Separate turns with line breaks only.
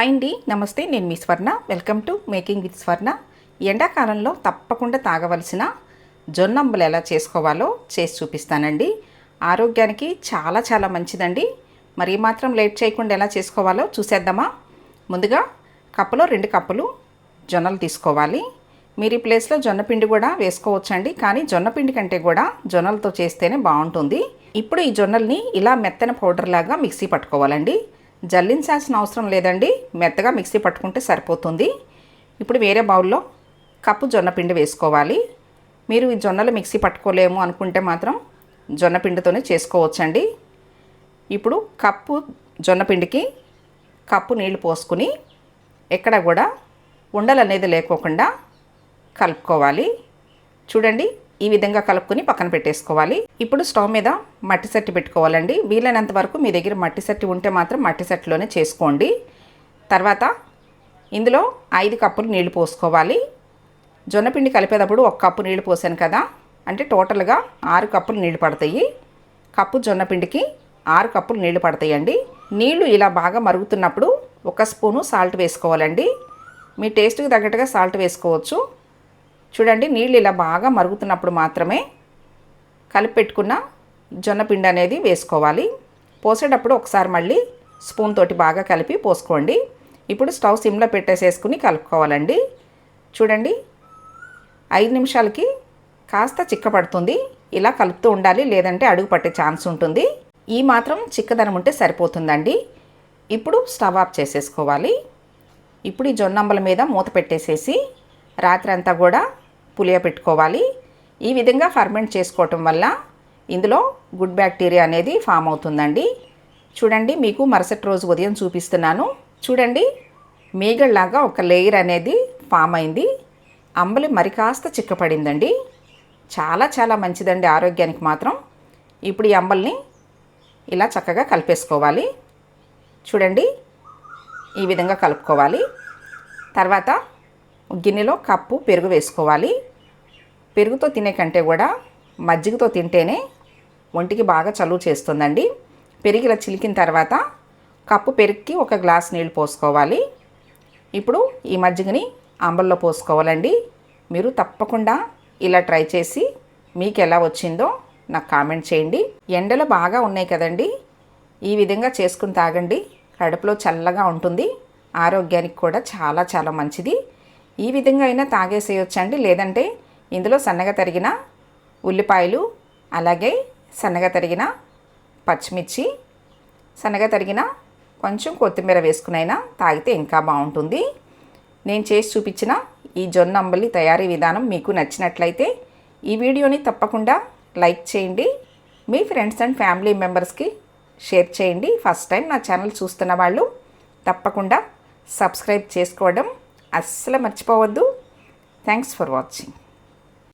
Hi అండి నమస్తే నేను మీ Swarna. Welcome to making with Swarna. ఎండాకాలంలో తప్పకుండా తాగవలసిన జొన్నంబులు ఎలా చేసుకోవాలో చేసి చూపిస్తానండి. ఆరోగ్యానికి చాలా చాలా మంచిదండి. మరి మాత్రం లేట్ చేయకుండా ఎలా చేసుకోవాలో చూసేద్దామా? ముందుగా కప్పులో రెండు కప్పులు జొన్నలు తీసుకోవాలి. మీరు ఈ ప్లేస్లో జొన్నపిండి కూడా వేసుకోవచ్చండి. కానీ జొన్నపిండి కంటే కూడా జొన్నలతో చేస్తేనే బాగుంటుంది. ఇప్పుడు ఈ జొన్నల్ని ఇలా మెత్తన పౌడర్ లాగా మిక్సీ పట్టుకోవాలండి. జల్లించాల్సిన అవసరం లేదండి. మెత్తగా మిక్సీ పట్టుకుంటే సరిపోతుంది. ఇప్పుడు వేరే బౌల్లో కప్పు జొన్న పిండి వేసుకోవాలి. మీరు ఈ జొన్నలు మిక్సీ పట్టుకోలేము అనుకుంటే మాత్రం జొన్న పిండితోనే చేసుకోవచ్చండి. ఇప్పుడు కప్పు జొన్న పిండికి కప్పు నీళ్ళు పోసుకుని ఎక్కడ కూడా ఉండలు అనేది లేకోకుండా కలుపుకోవాలి. చూడండి ఈ విధంగా కలుపుకొని పక్కన పెట్టేసుకోవాలి. ఇప్పుడు స్టవ్ మీద మట్టి సెట్ పెట్టుకోవాలండి. వీలైనంత వరకు మీ దగ్గర మట్టి సెట్ ఉంటే మాత్రం మట్టి సెట్లోనే చేసుకోండి. తర్వాత ఇందులో ఐదు కప్పులు నీళ్ళు పోసుకోవాలి. జొన్నపిండి కలిపేటప్పుడు ఒక కప్పు నీళ్ళు పోసాను కదా. అంటే టోటల్గా ఆరు కప్పులు నీళ్ళు పడతాయి. కప్పు జొన్నపిండికి ఆరు కప్పులు నీళ్ళు పడతాయండి. నీళ్ళు ఇలా బాగా మరుగుతున్నప్పుడు ఒక స్పూను సాల్ట్ వేసుకోవాలండి. మీ టేస్ట్కి తగ్గట్టుగా సాల్ట్ వేసుకోవచ్చు. చూడండి నీళ్ళు ఇలా బాగా మరుగుతున్నప్పుడు మాత్రమే కలిపెట్టుకున్న జొన్నపిండి అనేది వేసుకోవాలి. పోసేటప్పుడు ఒకసారి మళ్ళీ స్పూన్ తోటి బాగా కలిపి పోసుకోండి. ఇప్పుడు స్టవ్ సిమ్లో పెట్టేసేసుకుని కలుపుకోవాలండి. చూడండి ఐదు నిమిషాలకి కాస్త చిక్కపడుతుంది. ఇలా కలుపుతూ ఉండాలి లేదంటే అడుగు పట్టే ఛాన్స్ ఉంటుంది. ఈ మాత్రం చిక్కదనం ఉంటే సరిపోతుందండి. ఇప్పుడు స్టవ్ ఆఫ్ చేసేసుకోవాలి. ఇప్పుడు ఈ జొన్నంబల మీద మూత పెట్టేసేసి రాత్రి అంతా కూడా పులియ పెట్టుకోవాలి. ఈ విధంగా ఫర్మెంట్ చేసుకోవటం వల్ల ఇందులో గుడ్ బ్యాక్టీరియా అనేది ఫామ్ అవుతుందండి. చూడండి మీకు మరుసటి రోజు ఉదయం చూపిస్తున్నాను. చూడండి మేగళ్ళాగా ఒక లేయర్ అనేది ఫామ్ అయింది. అంబలి మరి కాస్త చిక్కపడిందండి. చాలా చాలా మంచిదండి ఆరోగ్యానికి మాత్రం. ఇప్పుడు ఈ అంబల్ని ఇలా చక్కగా కలిపేసుకోవాలి. చూడండి ఈ విధంగా కలుపుకోవాలి. తర్వాత గిన్నెలో కప్పు పెరుగు వేసుకోవాలి. పెరుగుతో తినే కంటే కూడా మజ్జిగతో తింటేనే ఒంటికి బాగా చలువ చేస్తుందండి. పెరుగు ఇలా చిలికిన తర్వాత కప్పు పెరుగుకి ఒక గ్లాస్ నీళ్ళు పోసుకోవాలి. ఇప్పుడు ఈ మజ్జిగని అంబల్లో పోసుకోవాలండి. మీరు తప్పకుండా ఇలా ట్రై చేసి మీకు ఎలా వచ్చిందో నాకు కామెంట్ చేయండి. ఎండలు బాగా ఉన్నాయి కదండి. ఈ విధంగా చేసుకుని తాగండి. కడుపులో చల్లగా ఉంటుంది. ఆరోగ్యానికి కూడా చాలా చాలా మంచిది. ఈ విధంగా అయినా తాగేసేయొచ్చండి. లేదంటే ఇందులో సన్నగా తరిగిన ఉల్లిపాయలు అలాగే సన్నగా తరిగిన పచ్చిమిర్చి సన్నగా తరిగిన కొంచెం కొత్తిమీర వేసుకునైనా తాగితే ఇంకా బాగుంటుంది. నేను చేసి చూపించిన ఈ జొన్న అంబలి తయారీ విధానం మీకు నచ్చినట్లయితే ఈ వీడియోని తప్పకుండా లైక్ చేయండి. మీ ఫ్రెండ్స్ అండ్ ఫ్యామిలీ మెంబర్స్కి షేర్ చేయండి. ఫస్ట్ టైం నా ఛానల్ చూస్తున్న వాళ్ళు తప్పకుండా సబ్స్క్రైబ్ చేసుకోవడం అస్సలు మర్చిపోవద్దు. Thanks for watching